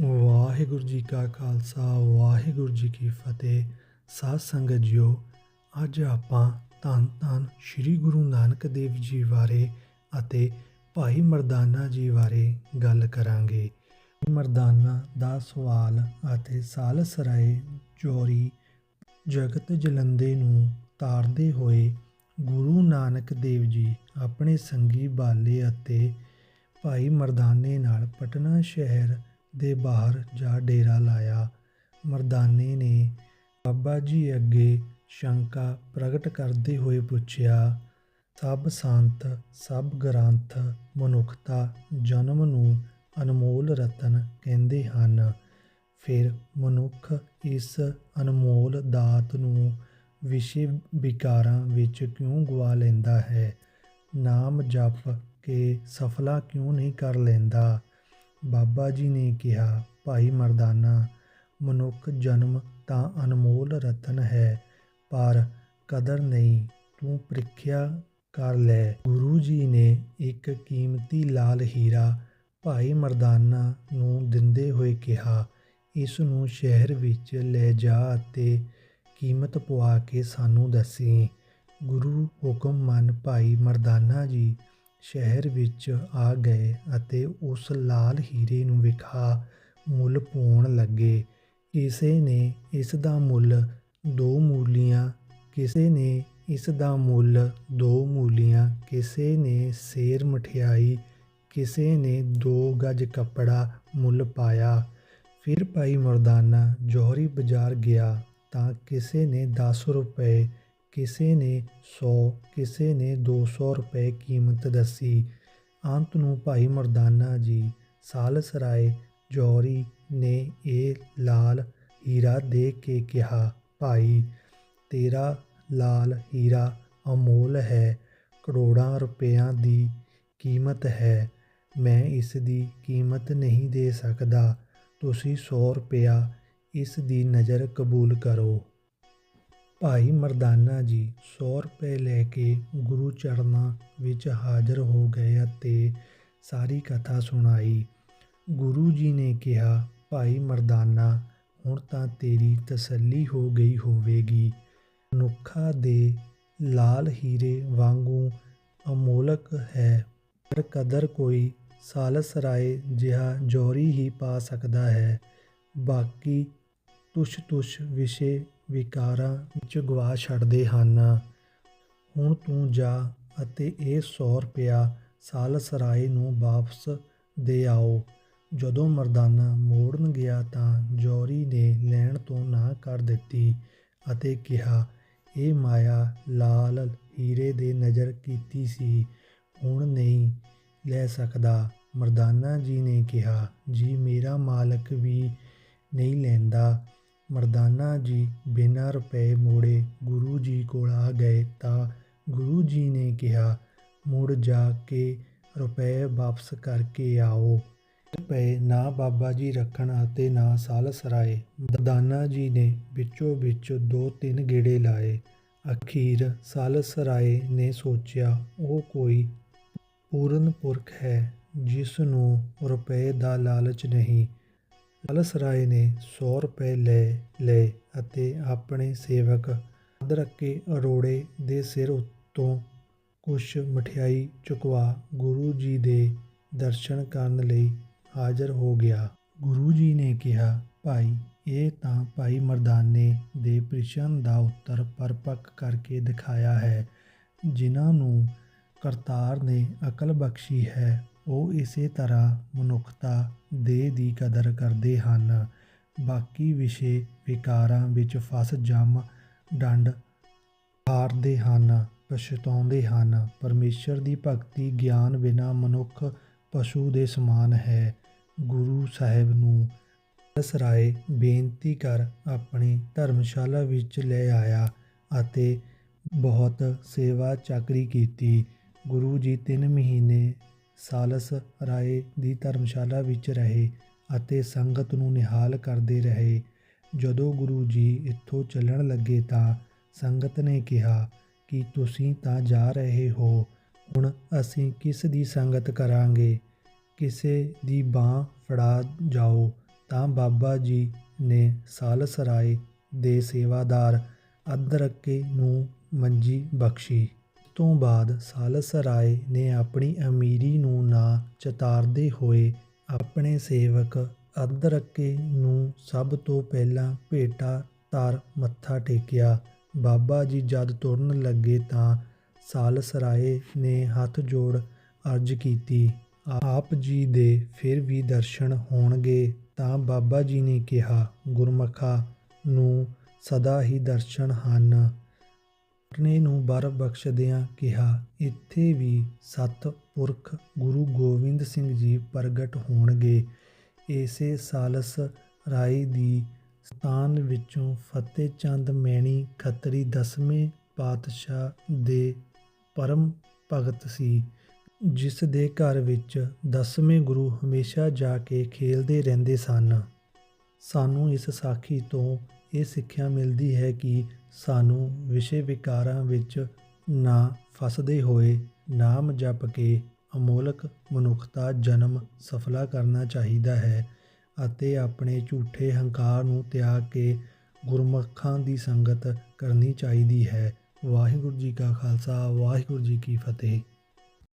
ਵਾਹਿਗੁਰੂ ਜੀ ਕਾ ਖਾਲਸਾ, ਵਾਹਿਗੁਰੂ ਜੀ ਕੀ ਫਤਿਹ। ਸਾਧ ਸੰਗਤ ਜੀਓ, ਅੱਜ ਆਪਾਂ ਧੰਨ ਧੰਨ ਸ੍ਰੀ ਗੁਰੂ ਨਾਨਕ ਦੇਵ ਜੀ ਬਾਰੇ ਅਤੇ ਭਾਈ ਮਰਦਾਨਾ ਜੀ ਬਾਰੇ ਗੱਲ ਕਰਾਂਗੇ। ਮਰਦਾਨਾ ਦਾ ਸਵਾਲ ਅਤੇ ਸਾਲਸਰਾਏ ਚੋਰੀ ਜਗਤ ਜਲੰਦੇ ਨੂੰ ਤਾਰਦੇ ਹੋਏ ਗੁਰੂ ਨਾਨਕ ਦੇਵ ਜੀ ਆਪਣੇ ਸੰਗੀ ਬਾਲੇ ਅਤੇ ਭਾਈ ਮਰਦਾਨੇ ਨਾਲ ਪਟਨਾ ਸ਼ਹਿਰ ਦੇ ਬਾਹਰ ਜਾ ਡੇਰਾ ਲਾਇਆ। ਮਰਦਾਨੇ ਨੇ ਬਾਬਾ ਜੀ ਅੱਗੇ ਸ਼ੰਕਾ ਪ੍ਰਗਟ ਕਰਦੇ ਹੋਏ ਪੁੱਛਿਆ, ਸਭ ਸੰਤ, ਸਭ ਗ੍ਰੰਥ ਮਨੁੱਖਤਾ ਜਨਮ ਨੂੰ ਅਨਮੋਲ ਰਤਨ ਕਹਿੰਦੇ ਹਨ। ਫਿਰ ਮਨੁੱਖ ਇਸ ਅਨਮੋਲ ਦਾਤ ਨੂੰ ਵਿਸ਼ੇ ਵਿਕਾਰਾਂ ਵਿੱਚ ਕਿਉਂ ਗਵਾ ਲੈਂਦਾ ਹੈ? ਨਾਮ ਜਪ ਕੇ ਸਫਲਾ ਕਿਉਂ ਨਹੀਂ ਕਰ ਲੈਂਦਾ? ਬਾਬਾ ਜੀ ਨੇ ਕਿਹਾ, ਭਾਈ ਮਰਦਾਨਾ, ਮਨੁੱਖ ਜਨਮ ਤਾਂ ਅਨਮੋਲ ਰਤਨ ਹੈ, ਪਰ ਕਦਰ ਨਹੀਂ, ਤੂੰ ਪ੍ਰੀਖਿਆ ਕਰ ਲੈ। ਗੁਰੂ ਜੀ ਨੇ ਇੱਕ ਕੀਮਤੀ ਲਾਲ ਹੀਰਾ ਭਾਈ ਮਰਦਾਨਾ ਨੂੰ ਦਿੰਦੇ ਹੋਏ ਕਿਹਾ, ਇਸ ਨੂੰ ਸ਼ਹਿਰ ਵਿੱਚ ਲੈ ਜਾ ਅਤੇ ਕੀਮਤ ਪਵਾ ਕੇ ਸਾਨੂੰ ਦੱਸੀ। ਗੁਰੂ ਹੁਕਮ ਮੰਨ ਭਾਈ ਮਰਦਾਨਾ ਜੀ ਸ਼ਹਿਰ ਵਿੱਚ ਆ ਗਏ ਅਤੇ ਉਸ ਲਾਲ ਹੀਰੇ ਨੂੰ ਵਿਖਾ, ਮੁੱਲ ਪਾਉਣ ਲੱਗੇ। ਕਿਸੇ ਨੇ ਇਸ ਦਾ ਮੁੱਲ ਦੋ ਮੂਲੀਆਂ, ਕਿਸੇ ਨੇ ਇਸ ਦਾ ਮੁੱਲ ਦੋ ਮੂਲੀਆਂ, ਕਿਸੇ ਨੇ ਸੇਰ ਮਠਿਆਈ, ਕਿਸੇ ਨੇ ਦੋ ਗਜ ਕੱਪੜਾ ਮੁੱਲ ਪਾਇਆ। ਫਿਰ ਭਾਈ ਮਰਦਾਨਾ ਜੋਹਰੀ ਬਾਜ਼ਾਰ ਗਿਆ ਤਾਂ ਕਿਸੇ ਨੇ 10 ਰੁਪਏ ਕਿਸੇ ਨੇ 100 ਕਿਸੇ ਨੇ 200 ਰੁਪਏ ਕੀਮਤ ਦੱਸੀ। ਅੰਤ ਨੂੰ ਭਾਈ ਮਰਦਾਨਾ ਜੀ ਸਾਲਸਰਾਏ ਜੋਹਰੀ ਨੇ ਇਹ ਲਾਲ ਹੀਰਾ ਦੇ ਕੇ ਕਿਹਾ, ਭਾਈ, ਤੇਰਾ ਲਾਲ ਹੀਰਾ ਅਮੋਲ ਹੈ, ਕਰੋੜਾਂ ਰੁਪਇਆਂ ਦੀ ਕੀਮਤ ਹੈ। ਮੈਂ ਇਸ ਦੀ ਕੀਮਤ ਨਹੀਂ ਦੇ ਸਕਦਾ। ਤੁਸੀਂ 100 ਰੁਪਇਆ ਇਸ ਦੀ ਨਜ਼ਰ ਕਬੂਲ ਕਰੋ। ਭਾਈ ਮਰਦਾਨਾ ਜੀ 100 ਰੁਪਏ ਲੈ ਕੇ ਗੁਰੂ ਚਰਨਾਂ ਵਿੱਚ ਹਾਜ਼ਰ ਹੋ ਗਏ ਅਤੇ ਸਾਰੀ ਕਥਾ ਸੁਣਾਈ। ਗੁਰੂ ਜੀ ਨੇ ਕਿਹਾ, ਭਾਈ ਮਰਦਾਨਾ, ਹੁਣ ਤਾਂ ਤੇਰੀ ਤਸੱਲੀ ਹੋ ਗਈ ਹੋਵੇਗੀ। ਮਨੁੱਖਾ ਦੇ ਲਾਲ ਹੀਰੇ ਵਾਂਗੂ ਅਮੋਲਕ ਹੈ। ਪਰ ਕਦਰ ਕੋਈ ਸਾਲਸ ਰਾਏ ਜਿਹਾ ਜੋਰੀ ਹੀ ਪਾ ਸਕਦਾ ਹੈ। ਬਾਕੀ ਤੁਛ ਤੁਛ ਵਿਸ਼ੇ ਵਿਕਾਰਾਂ ਵਿੱਚ ਗਵਾ ਛੱਡਦੇ ਹਨ। ਹੁਣ ਤੂੰ ਜਾ ਅਤੇ ਇਹ 100 ਰੁਪਇਆ ਸਾਲਸਰਾਏ ਨੂੰ ਵਾਪਸ ਦੇ ਆਓ। ਜਦੋਂ ਮਰਦਾਨਾ ਮੋੜਨ ਗਿਆ ਤਾਂ ਜੋਰੀ ਨੇ ਲੈਣ ਤੋਂ ਨਾ ਕਰ ਦਿੱਤੀ ਅਤੇ ਕਿਹਾ, ਇਹ ਮਾਇਆ ਲਾਲ ਹੀਰੇ ਦੇ ਨਜ਼ਰ ਕੀਤੀ ਸੀ, ਹੁਣ ਨਹੀਂ ਲੈ ਸਕਦਾ। ਮਰਦਾਨਾ ਜੀ ਨੇ ਕਿਹਾ, ਜੀ, ਮੇਰਾ ਮਾਲਕ ਵੀ ਨਹੀਂ ਲੈਂਦਾ। ਮਰਦਾਨਾ ਜੀ ਬਿਨਾਂ ਰੁਪਏ ਮੋੜੇ ਗੁਰੂ ਜੀ ਕੋਲ ਆ ਗਏ ਤਾਂ ਗੁਰੂ ਜੀ ਨੇ ਕਿਹਾ, ਮੁੜ ਜਾ ਕੇ ਰੁਪਏ ਵਾਪਸ ਕਰਕੇ ਆਓ। ਰੁਪਏ ਨਾ ਬਾਬਾ ਜੀ ਰੱਖਣ ਅਤੇ ਨਾ ਸਾਲਸਰਾਏ ਮਰਦਾਨਾ ਜੀ ਨੇ ਵਿੱਚੋਂ ਵਿੱਚ ਦੋ ਤਿੰਨ ਗੇੜੇ ਲਾਏ। ਅਖੀਰ ਸਾਲਸਰਾਏ ਨੇ ਸੋਚਿਆ, ਉਹ ਕੋਈ ਪੂਰਨ ਪੁਰਖ ਹੈ, ਜਿਸ ਨੂੰ ਰੁਪਏ ਦਾ ਲਾਲਚ ਨਹੀਂ। ਲਾਲਸਰਾਏ ਨੇ 100 ਰੁਪਏ ਲੈ ਲਏ ਅਤੇ ਆਪਣੇ ਸੇਵਕ ਅਦਰਕੇ ਅਰੋੜੇ ਦੇ ਸਿਰ ਉੱਤੋਂ ਕੁਛ ਮਠਿਆਈ ਚੁਕਵਾ ਗੁਰੂ ਜੀ ਦੇ ਦਰਸ਼ਨ ਕਰਨ ਲਈ ਹਾਜ਼ਰ ਹੋ ਗਿਆ। ਗੁਰੂ ਜੀ ਨੇ ਕਿਹਾ, ਭਾਈ, ਇਹ ਤਾਂ ਭਾਈ ਮਰਦਾਨੇ ਦੇ ਪ੍ਰਸ਼ਨ ਦਾ ਉੱਤਰ ਪਰਪੱਕ ਕਰਕੇ ਦਿਖਾਇਆ ਹੈ, ਜਿਨ੍ਹਾਂ ਨੂੰ ਕਰਤਾਰ ਨੇ ਅਕਲ ਬਖਸ਼ੀ ਹੈ। ਉਹ ਇਸੇ ਤਰ੍ਹਾਂ ਮਨੁੱਖਤਾ ਦੇ ਦੀ ਕਦਰ ਕਰਦੇ ਹਨ। ਬਾਕੀ ਵਿਸ਼ੇ ਵਿਕਾਰਾਂ ਵਿੱਚ ਫਸ, ਜੰਮ, ਡੰਡ ਹਾਰਦੇ ਹਨ, ਪਛਤਾਉਂਦੇ ਹਨ। ਪਰਮੇਸ਼ਰ ਦੀ ਭਗਤੀ ਗਿਆਨ ਬਿਨਾ ਮਨੁੱਖ ਪਸ਼ੂ ਦੇ ਸਮਾਨ ਹੈ। ਗੁਰੂ ਸਾਹਿਬ ਨੂੰ ਇਸ ਰਾਏ ਬੇਨਤੀ ਕਰ ਆਪਣੀ ਧਰਮਸ਼ਾਲਾ ਵਿੱਚ ਲੈ ਆਇਆ ਅਤੇ ਬਹੁਤ ਸੇਵਾ ਚਾਕਰੀ ਕੀਤੀ। ਗੁਰੂ ਜੀ 3 ਮਹੀਨੇ ਸਾਲਸ ਰਾਏ ਦੀ ਧਰਮਸ਼ਾਲਾ ਵਿੱਚ ਰਹੇ ਅਤੇ ਸੰਗਤ ਨੂੰ ਨਿਹਾਲ ਕਰਦੇ ਰਹੇ। ਜਦੋਂ ਗੁਰੂ ਜੀ ਇੱਥੋਂ ਚੱਲਣ ਲੱਗੇ ਤਾਂ ਸੰਗਤ ਨੇ ਕਿਹਾ ਕਿ ਤੁਸੀਂ ਤਾਂ ਜਾ ਰਹੇ ਹੋ, ਹੁਣ ਅਸੀਂ ਕਿਸ ਦੀ ਸੰਗਤ ਕਰਾਂਗੇ? ਕਿਸੇ ਦੀ ਬਾਹ ਫੜਾ ਜਾਓ ਤਾਂ ਬਾਬਾ ਜੀ ਨੇ ਸਾਲਸ ਰਾਏ ਦੇ ਸੇਵਾਦਾਰ ਅਦਰਕੇ ਨੂੰ ਮੰਜੀ ਬਖਸ਼ੀ। ਤੋਂ ਬਾਅਦ ਸਾਲਸ ਰਾਏ ਨੇ ਆਪਣੀ ਅਮੀਰੀ ਨੂੰ ਨਾ ਚਤਾਰਦੇ ਹੋਏ ਆਪਣੇ ਸੇਵਕ ਅਦਰਕੇ ਨੂੰ ਸਭ ਤੋਂ ਪਹਿਲਾਂ ਭੇਟਾ ਧਰ ਮੱਥਾ ਟੇਕਿਆ। ਬਾਬਾ ਜੀ ਜਦ ਤੁਰਨ ਲੱਗੇ ਤਾਂ ਸਾਲਸ ਰਾਏ ਨੇ ਹੱਥ ਜੋੜ ਅਰਜ਼ ਕੀਤੀ, ਆਪ ਜੀ ਦੇ ਫਿਰ ਵੀ ਦਰਸ਼ਨ ਹੋਣਗੇ? ਤਾਂ ਬਾਬਾ ਜੀ ਨੇ ਕਿਹਾ, ਗੁਰਮਖਾ ਨੂੰ ਸਦਾ ਹੀ ਦਰਸ਼ਨ ਹਨ। ਆਪਣੇ ਨੂੰ ਬਰ ਬਖਸ਼ਦਿਆਂ ਕਿਹਾ, ਇੱਥੇ ਵੀ ਸਤ ਪੁਰਖ ਗੁਰੂ ਗੋਬਿੰਦ ਸਿੰਘ ਜੀ ਪ੍ਰਗਟ ਹੋਣਗੇ। ਇਸੇ ਸਾਲਸ ਰਾਏ ਦੀ ਸਥਾਨ ਵਿੱਚੋਂ ਫਤਿਹ ਚੰਦ ਮੈਣੀ ਖੱਤਰੀ ਦਸਵੇਂ ਪਾਤਸ਼ਾਹ ਦੇ ਪਰਮ ਭਗਤ ਸੀ, ਜਿਸ ਦੇ ਘਰ ਵਿੱਚ ਦਸਵੇਂ ਗੁਰੂ ਹਮੇਸ਼ਾ ਜਾ ਕੇ ਖੇਲਦੇ ਰਹਿੰਦੇ ਸਨ। ਸਾਨੂੰ ਇਸ ਸਾਖੀ ਤੋਂ ਇਹ ਸਿੱਖਿਆ ਮਿਲਦੀ ਹੈ ਕਿ ਸਾਨੂੰ ਵਿਸ਼ੇ ਵਿਕਾਰਾਂ ਵਿੱਚ ਨਾ ਫਸਦੇ ਹੋਏ ਨਾਮ ਜਪ ਕੇ ਅਮੋਲਕ ਮਨੁੱਖਤਾ ਜਨਮ ਸਫਲਾ ਕਰਨਾ ਚਾਹੀਦਾ ਹੈ ਅਤੇ ਆਪਣੇ ਝੂਠੇ ਹੰਕਾਰ ਨੂੰ ਤਿਆਗ ਕੇ ਗੁਰਮੁਖਾਂ ਦੀ ਸੰਗਤ ਕਰਨੀ ਚਾਹੀਦੀ ਹੈ। ਵਾਹਿਗੁਰੂ ਜੀ ਕਾ ਖਾਲਸਾ, ਵਾਹਿਗੁਰੂ ਜੀ ਕੀ ਫਤਿਹ।